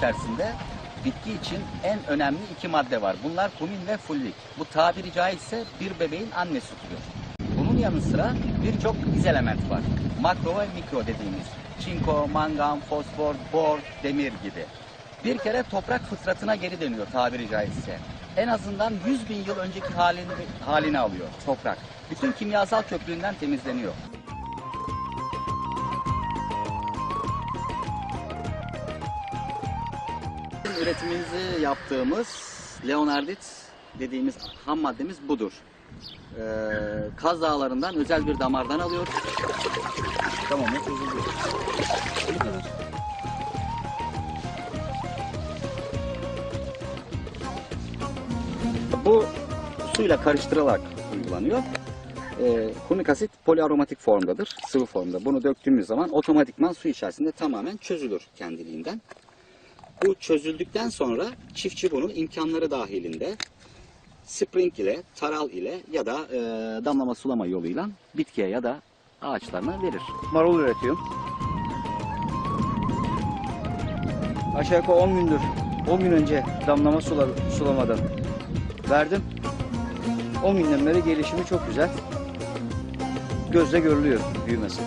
içerisinde bitki için en önemli iki madde var. Bunlar kumin ve fullik. Bu tabiri caizse bir bebeğin anne sütüdür. Bunun yanı sıra birçok iz element var. Makro ve mikro dediğimiz. Çinko, mangan, fosfor, bor, demir gibi. Bir kere toprak fıtratına geri dönüyor tabiri caizse. En azından 100 bin yıl önceki halini, halini alıyor toprak. Bütün kimyasal köprüğünden temizleniyor. Üretimimizi yaptığımız Leonardit dediğimiz ham maddemiz budur. Ee, Kaz Dağları'ndan özel bir damardan alıyoruz. Tamamen çözülüyor. Bu suyla karıştırılarak uygulanıyor. Ee, kumik asit poliaromatik formdadır, sıvı formda. Bunu döktüğümüz zaman otomatikman su içerisinde tamamen çözülür kendiliğinden. Bu çözüldükten sonra çiftçi bunu imkanları dahilinde spring ile, taral ile ya da e, damlama sulama yoluyla bitkiye ya da ağaçlarına verir. Marul üretiyorum. Aşağı yukarı 10 gündür, 10 gün önce damlama sular, sulamadan verdim. 10 günden beri gelişimi çok güzel. Gözle görülüyor büyümesi.